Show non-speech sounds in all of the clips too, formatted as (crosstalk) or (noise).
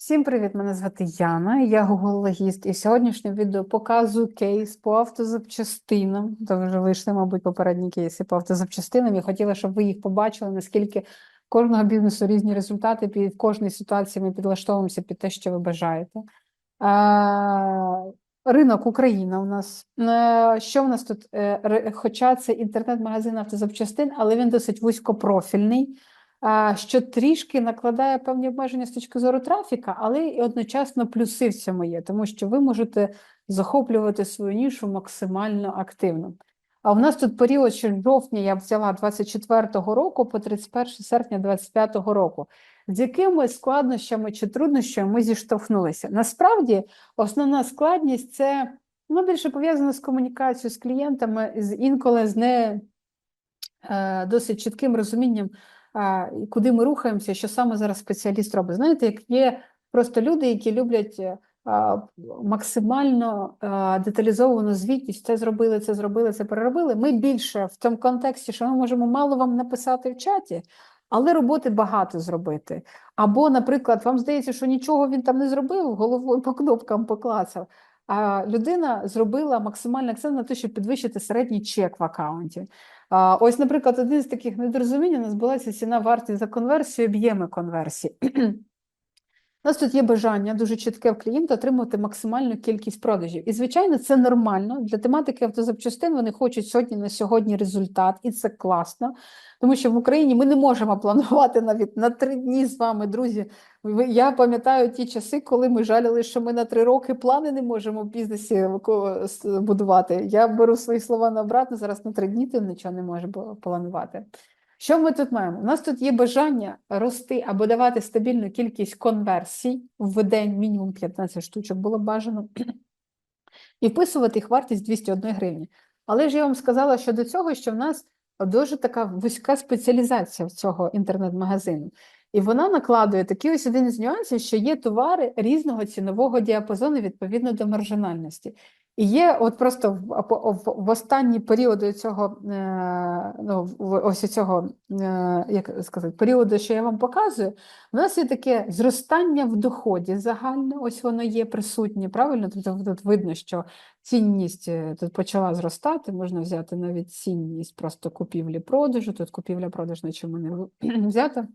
Всім привіт! Мене звати Яна, я гугл-логіст, і в сьогоднішньому відео показую кейс по автозапчастинам. То вже вийшли, мабуть, попередні кейси по автозапчастинам. Я хотіла, щоб ви їх побачили, наскільки кожного бізнесу різні результати, під в кожній ситуації ми підлаштовуємося під те, що ви бажаєте. Ринок Україна у нас. Е, Що в нас тут? Е, Хоча це інтернет-магазин автозапчастин, але він досить вузькопрофільний що трішки накладає певні обмеження з точки зору трафіка, але і одночасно плюси в цьому є, тому що ви можете захоплювати свою нішу максимально активно. А в нас тут період з жовтня я взяла 24-го року по 31 серпня 25-го року. З якими складнощами чи труднощами ми зіштовхнулися? Насправді, основна складність це ну, більше пов'язана з комунікацією з клієнтами, з інколи з не е, досить чітким розумінням куди ми рухаємося, що саме зараз спеціаліст робить. Знаєте, як є просто люди, які люблять е, максимально деталізовану звітність, це зробили, це зробили, це переробили. Ми більше в тому контексті, що ми можемо мало вам написати в чаті, але роботи багато зробити. Або, наприклад, вам здається, що нічого він там не зробив, головою по кнопкам поклацав. Людина зробила максимальний акцент на те, щоб підвищити середній чек в аккаунті. Ось, наприклад, один з таких недорозумінь у нас була ціна вартість за конверсію, об'єми конверсії. (clears throat) У нас тут є бажання дуже чітке в клієнта отримувати максимальну кількість продажів. І, звичайно, це нормально. Для тематики автозапчастин вони хочуть сьогодні на сьогодні результат, і це класно. Тому що в Україні ми не можемо планувати навіть на три дні з вами, друзі. Я пам'ятаю ті часи, коли ми жаліли, що ми на три роки плани не можемо в бізнесі будувати. Я беру свої слова на обратно, зараз на три дні ти нічого не можеш планувати. Що ми тут маємо? У нас тут є бажання рости або давати стабільну кількість конверсій в день, мінімум 15 штучок було бажано, і вписувати їх вартість 201 гривні. Але ж я вам сказала щодо цього, що в нас дуже така вузька спеціалізація в цього інтернет-магазину. І вона накладує такий ось один із нюансів, що є товари різного цінового діапазону відповідно до маржинальності. І є от просто в, в, в- останні періоди цього, е, ну, ось цього, е, як сказати, періоду, що я вам показую, у нас є таке зростання в доході загально, ось воно є присутнє, правильно? Тобто тут видно, що цінність е, тут почала зростати, можна взяти навіть цінність просто купівлі-продажу, тут купівля-продаж на чому не (clears throat) взята.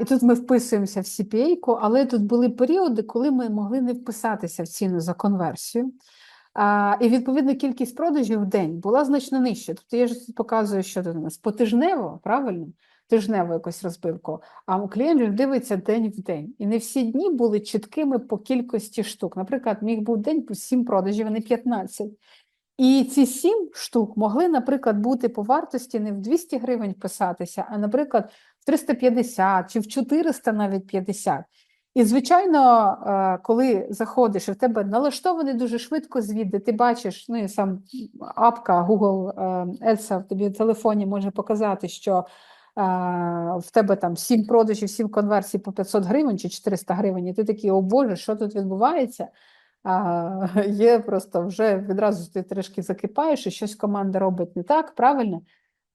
І тут ми вписуємося в CPA, але тут були періоди, коли ми могли не вписатися в ціну за конверсію. І відповідно кількість продажів в день була значно нижча. Тобто я ж тут показую, що у нас потижнево, правильно? Тижнево якось розбивку. А клієнт дивиться день в день. І не всі дні були чіткими по кількості штук. Наприклад, міг був день по 7 продажів, а не 15. І ці 7 штук могли, наприклад, бути по вартості не в 200 гривень вписатися, а, наприклад, 350 чи в 400 навіть 50. І, звичайно, е, коли заходиш, і в тебе налаштований дуже швидко звіт, де ти бачиш, ну і сам апка Google е, Ads в тобі в телефоні може показати, що е, в тебе там 7 продажів, 7 конверсій по 500 гривень чи 400 гривень, і ти такий, о Боже, що тут відбувається? А, (laughs) є просто вже відразу ти трішки закипаєш, і щось команда робить не так, правильно?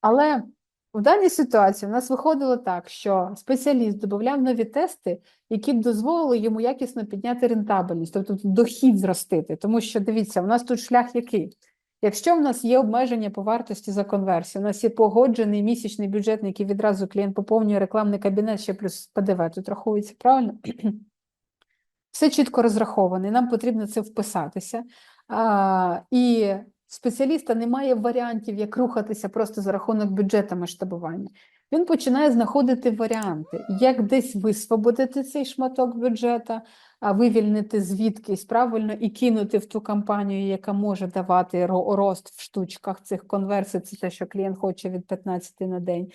Але в даній ситуації в нас виходило так, що спеціаліст додавав нові тести, які б дозволили йому якісно підняти рентабельність, тобто дохід зростити. Тому що дивіться, у нас тут шлях який? Якщо в нас є обмеження по вартості за конверсію, у нас є погоджений місячний бюджет, на який відразу клієнт поповнює рекламний кабінет, ще плюс ПДВ тут рахується, правильно? Все чітко розраховане, нам потрібно це вписатися. А, і спеціаліста немає варіантів, як рухатися просто за рахунок бюджету масштабування. Він починає знаходити варіанти, як десь висвободити цей шматок бюджета, а вивільнити звідкись правильно і кинути в ту кампанію, яка може давати рост в штучках цих конверсій. Це те, що клієнт хоче від 15 на день.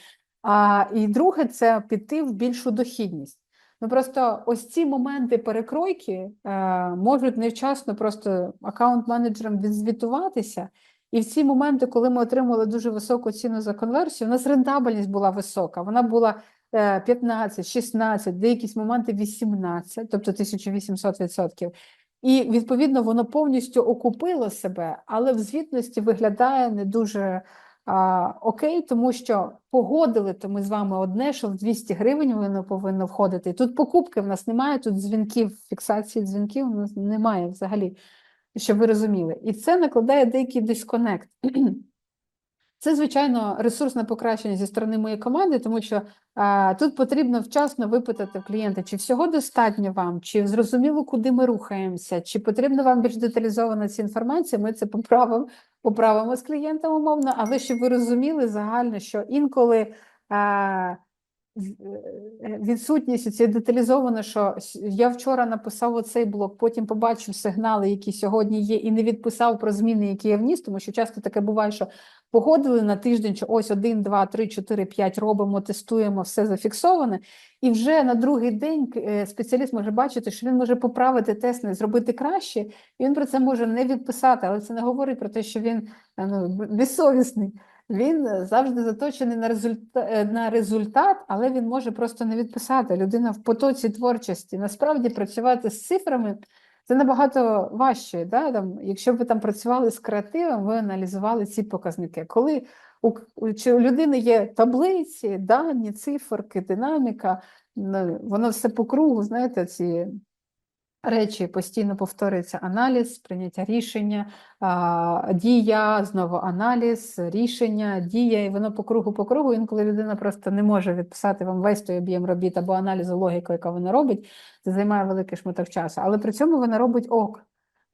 А і друге, це піти в більшу дохідність. Ну просто ось ці моменти перекройки е, можуть невчасно просто аккаунт-менеджерам відзвітуватися. І в ці моменти, коли ми отримали дуже високу ціну за конверсію, у нас рентабельність була висока. Вона була е, 15, 16, деякісь моменти 18, тобто 1800%. І відповідно воно повністю окупило себе, але в звітності виглядає не дуже а, окей, тому що погодили то ми з вами одне, що в 200 гривень воно повинно входити. Тут покупки в нас немає, тут дзвінків, фіксації дзвінків у нас немає взагалі, щоб ви розуміли. І це накладає деякий дисконект. (clears throat) Це, звичайно, ресурсне покращення зі сторони моєї команди, тому що а, тут потрібно вчасно випитати клієнта, чи всього достатньо вам, чи зрозуміло, куди ми рухаємося, чи потрібна вам більш деталізована ця інформація. Ми це поправимо, поправимо з клієнтом умовно, але щоб ви розуміли загально, що інколи. Е, Відсутність цієї деталізовано, що я вчора написав оцей блок, потім побачив сигнали, які сьогодні є, і не відписав про зміни, які я вніс, тому що часто таке буває, що погодили на тиждень, що ось один, два, три, чотири, п'ять робимо, тестуємо, все зафіксоване. І вже на другий день е, спеціаліст може бачити, що він може поправити тест, зробити краще, і він про це може не відписати, але це не говорить про те, що він е, ну, безсовісний. Він е, завжди заточений на результат, на результат, але він може просто не відписати. Людина в потоці творчості. Насправді працювати з цифрами це набагато важче. Да? Там, якщо б ви там працювали з креативом, ви аналізували ці показники. Коли у, чи у людини є таблиці, дані, циферки, динаміка, воно все по кругу, знаєте, ці речі постійно повторюється аналіз, прийняття рішення, дія, знову аналіз, рішення, дія, і воно по кругу, по кругу. Інколи людина просто не може відписати вам весь той об'єм робіт або аналізу логіку, яка вона робить, це займає великий шматок часу. Але при цьому вона робить ок.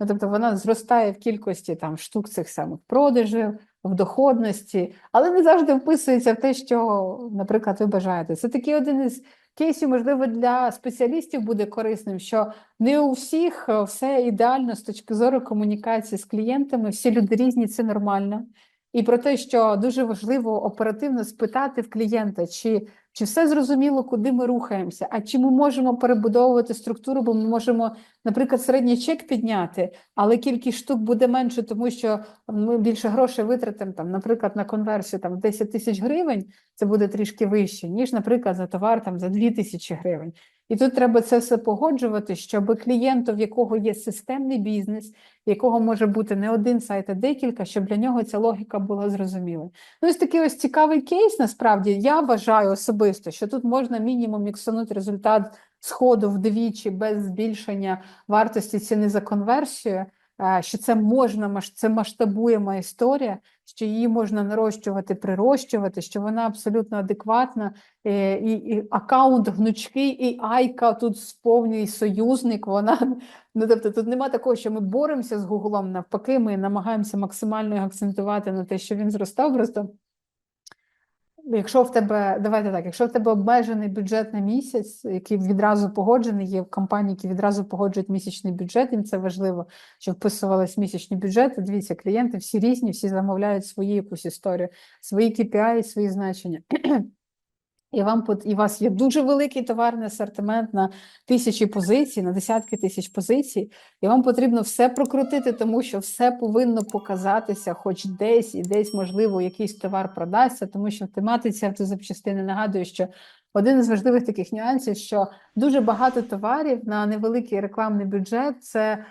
Ну, тобто вона зростає в кількості там штук цих самих продажів, в доходності, але не завжди вписується в те, що, наприклад, ви бажаєте. Це такий один із кейсів, можливо, для спеціалістів буде корисним, що не у всіх е, все ідеально з точки зору комунікації з клієнтами, всі люди різні, це нормально. І про те, що дуже важливо оперативно спитати в клієнта, чи, чи все зрозуміло, куди ми рухаємося, а чи ми можемо перебудовувати структуру, бо ми можемо, наприклад, середній чек підняти, але кількість штук буде менше, тому що ми більше грошей витратимо, там, наприклад, на конверсію там, 10 тисяч гривень, це буде трішки вище, ніж, наприклад, за товар там, за 2 тисячі гривень. І тут треба це все погоджувати, щоб клієнту, в якого є системний бізнес, в якого може бути не один сайт, а декілька, щоб для нього ця логіка була зрозуміла. Ну, ось такий ось цікавий кейс. Насправді я вважаю особисто, що тут можна мінімум міксанути результат сходу вдвічі без збільшення вартості ціни за конверсію. е, Що це можна це масштабуєма історія, що її можна нарощувати, прирощувати, що вона абсолютно адекватна, е, і, і аккаунт гнучкий, і Айка тут сповнює союзник. Вона ну тобто тут нема такого, що ми боремося з Гуглом. Навпаки, ми намагаємося максимально акцентувати на те, що він зростав. Просто якщо в тебе, давайте так, якщо в тебе обмежений бюджет на місяць, який відразу погоджений, є компанії, які відразу погоджують місячний бюджет, їм це важливо, щоб вписувались місячні бюджети. Дивіться, клієнти всі різні, всі замовляють свою якусь історію, свої KPI, свої значення. І вам і у вас є дуже великий товарний асортимент на тисячі позицій, на десятки тисяч позицій, і вам потрібно все прокрутити, тому що все повинно показатися, хоч десь і десь, можливо, якийсь товар продасться, тому що в тематиці автозапчастини нагадую, що один із важливих таких нюансів, що дуже багато товарів на невеликий рекламний бюджет це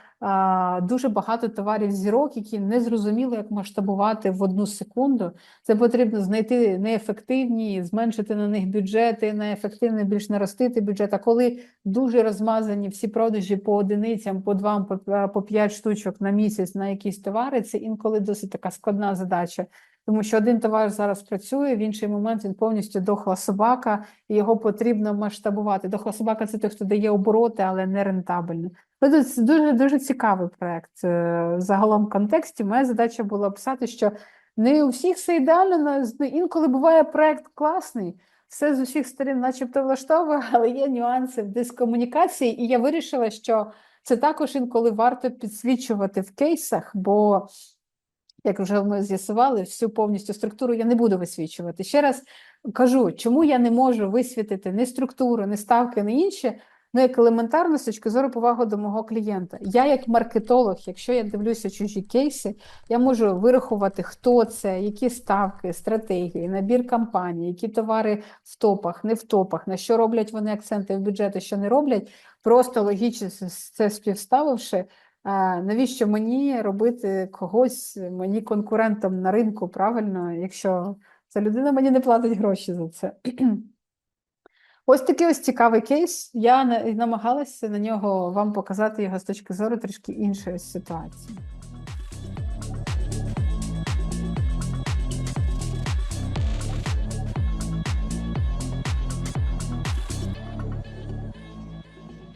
дуже багато товарів зірок, які не зрозуміли, як масштабувати в одну секунду. Це потрібно знайти неефективні, зменшити на них бюджети, неефективно більш наростити бюджет. А коли дуже розмазані всі продажі по одиницям, по два, по, по п'ять штучок на місяць на якісь товари, це інколи досить така складна задача. Тому що один товар зараз працює, в інший момент він повністю дохла собака, і його потрібно масштабувати. Дохла собака це той, хто дає обороти, але не рентабельно. Ну, Це дуже дуже цікавий проект. Е, Загалом в контексті моя задача була писати, що не у всіх все ідеально, на- інколи буває проект класний, все з усіх сторін, начебто, влаштовує, (laughs) але є нюанси в дискомунікації, і я вирішила, що це також інколи варто підсвічувати в кейсах, бо, як вже ми з'ясували, всю повністю структуру я не буду висвічувати. Ще раз кажу, чому я не можу висвітити ні структуру, ні ставки, ні інше, ну як елементарно з точки зору поваги до мого клієнта. Я, як маркетолог, якщо я дивлюся чужі кейси, я можу вирахувати, хто це, які ставки, стратегії, набір кампаній, які товари в топах, не в топах, на що роблять вони акценти в бюджети, що не роблять. Просто логічно це співставивши, навіщо мені робити когось мені конкурентом на ринку правильно, якщо ця людина мені не платить гроші за це? (clears throat) Ось такий ось цікавий кейс. Я намагалася на нього вам показати його з точки зору трішки іншої ситуації.